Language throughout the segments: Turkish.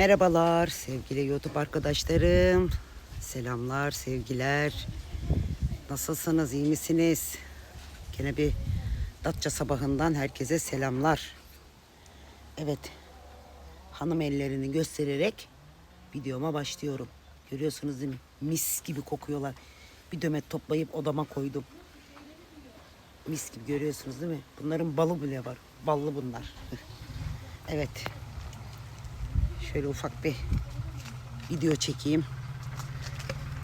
Merhabalar sevgili YouTube arkadaşlarım. Selamlar, sevgiler. Nasılsınız, iyi misiniz? Gene bir Datça sabahından herkese selamlar. Evet, hanım ellerini göstererek videoma başlıyorum. Görüyorsunuz değil mi? Mis gibi kokuyorlar. Bir demet toplayıp odama koydum. Mis gibi görüyorsunuz değil mi? Bunların balı bile var. Ballı bunlar. evet. Şöyle ufak bir video çekeyim.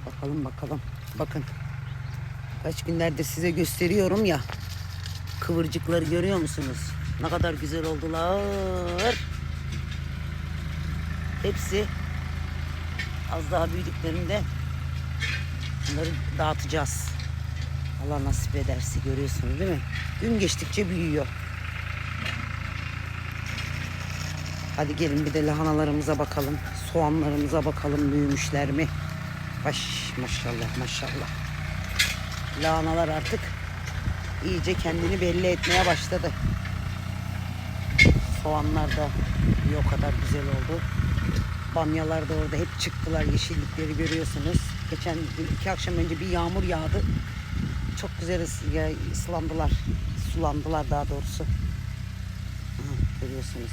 Bakalım bakalım. Bakın. Kaç günlerdir size gösteriyorum ya. Kıvırcıkları görüyor musunuz? Ne kadar güzel oldular. Hepsi az daha büyüdüklerinde bunları dağıtacağız. Allah nasip ederse görüyorsunuz değil mi? Gün geçtikçe büyüyor. Hadi gelin bir de lahanalarımıza bakalım. Soğanlarımıza bakalım büyümüşler mi? Baş maşallah maşallah. Lahanalar artık iyice kendini belli etmeye başladı. Soğanlar da bir o kadar güzel oldu. Bamyalar da orada hep çıktılar. Yeşillikleri görüyorsunuz. Geçen iki akşam önce bir yağmur yağdı. Çok güzel ıslandılar. Sulandılar daha doğrusu. Görüyorsunuz.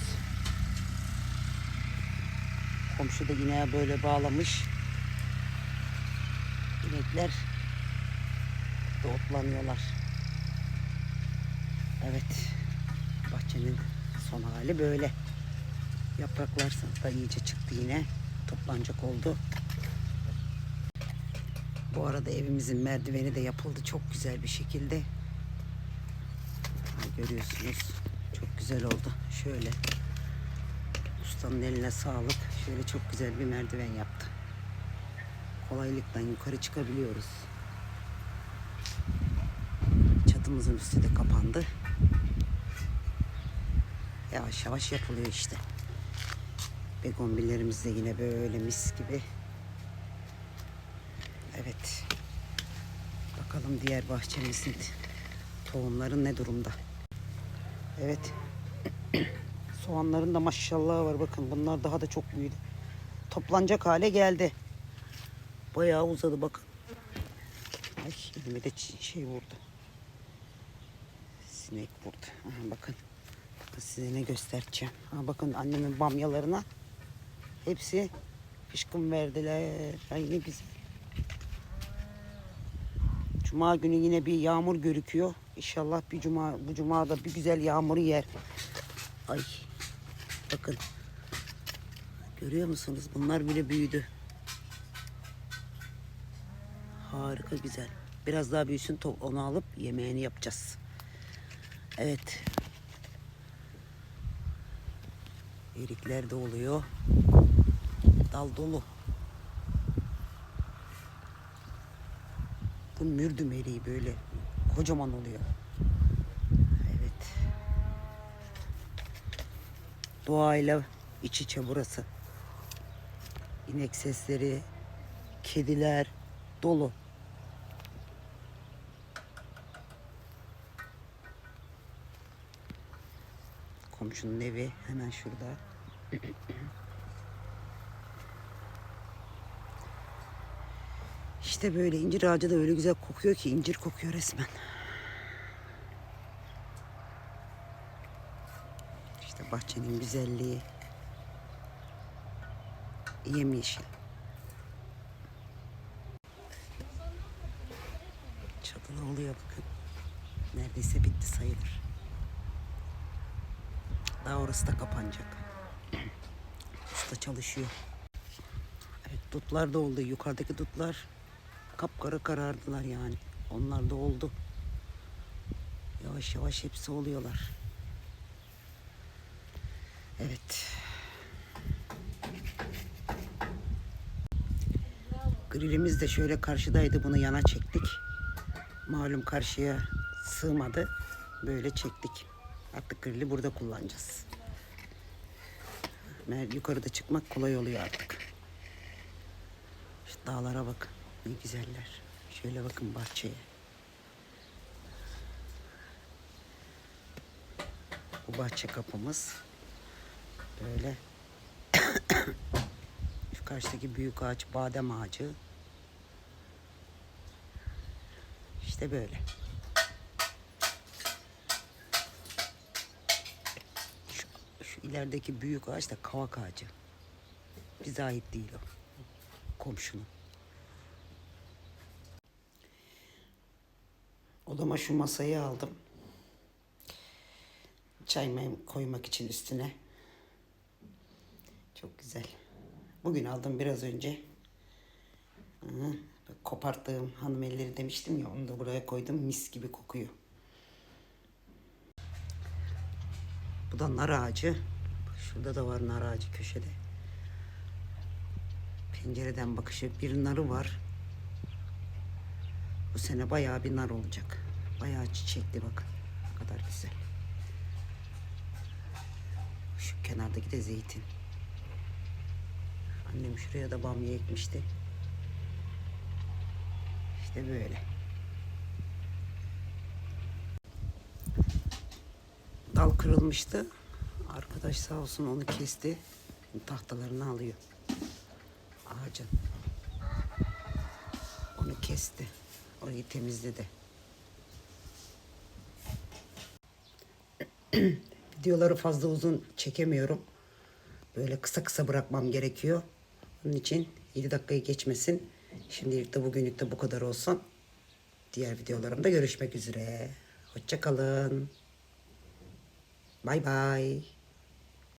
Komşu da yine böyle bağlamış. İnekler de otlanıyorlar. Evet. Bahçenin son hali böyle. Yapraklar da iyice çıktı yine. Toplanacak oldu. Bu arada evimizin merdiveni de yapıldı çok güzel bir şekilde. Görüyorsunuz. Çok güzel oldu. Şöyle Ustanın eline sağlık. Şöyle çok güzel bir merdiven yaptı. Kolaylıkla yukarı çıkabiliyoruz. Çatımızın üstü de kapandı. Yavaş yavaş yapılıyor işte. Begonbillerimiz de yine böyle mis gibi. Evet. Bakalım diğer bahçemizin tohumları ne durumda. Evet. Soğanların da maşallah var bakın bunlar daha da çok büyüdü. Toplanacak hale geldi. Bayağı uzadı bakın. Ay elime de şey vurdu. Sinek vurdu. Aha, bakın. Size ne göstereceğim. Ha, bakın annemin bamyalarına hepsi fışkın verdiler. Ay ne güzel. Cuma günü yine bir yağmur görüküyor. İnşallah bir cuma bu cuma da bir güzel yağmuru yer. Ay bakın. Görüyor musunuz? Bunlar bile büyüdü. Harika güzel. Biraz daha büyüsün onu alıp yemeğini yapacağız. Evet. Erikler de oluyor. Dal dolu. Bu mürdüm eriği böyle kocaman oluyor. Evet. Doğayla iç içe burası. İnek sesleri, kediler dolu. Komşunun evi hemen şurada. İşte böyle incir ağacı da öyle güzel kokuyor ki incir kokuyor resmen. İşte bahçenin güzelliği. Yemyeşil. Çatılı oluyor bakın. Neredeyse bitti sayılır. Daha orası da kapanacak. Usta çalışıyor. Evet dutlar da oldu. Yukarıdaki dutlar kapkara karardılar yani. Onlar da oldu. Yavaş yavaş hepsi oluyorlar. Evet. Grillimiz de şöyle karşıdaydı. Bunu yana çektik. Malum karşıya sığmadı. Böyle çektik. Artık grilli burada kullanacağız. Yukarıda çıkmak kolay oluyor artık. Şu dağlara bakın. Ne güzeller. Şöyle bakın bahçeye. Bu bahçe kapımız. Böyle karşıdaki büyük ağaç badem ağacı. İşte böyle. Şu, şu ilerideki büyük ağaç da kavak ağacı. Bize ait değil o. Komşunun. Odama şu masayı aldım. Çay koymak için üstüne. Çok güzel. Bugün aldım biraz önce. Hı, koparttığım hanım elleri demiştim ya onu da buraya koydum. Mis gibi kokuyor. Bu da nar ağacı. Şurada da var nar ağacı köşede. Pencereden bakışı bir narı var. Bu sene bayağı bir nar olacak. Bayağı çiçekli bakın. Ne kadar güzel. Şu kenardaki de zeytin. Annem şuraya da bamya ekmişti. İşte böyle. Dal kırılmıştı. Arkadaş sağ olsun onu kesti. Tahtalarını alıyor. Ağacın. Onu kesti. Orayı temizledi. Videoları fazla uzun çekemiyorum. Böyle kısa kısa bırakmam gerekiyor. Onun için 7 dakikayı geçmesin. Şimdilik de bugünlük de bu kadar olsun. Diğer videolarımda görüşmek üzere. Hoşçakalın. Bay bay.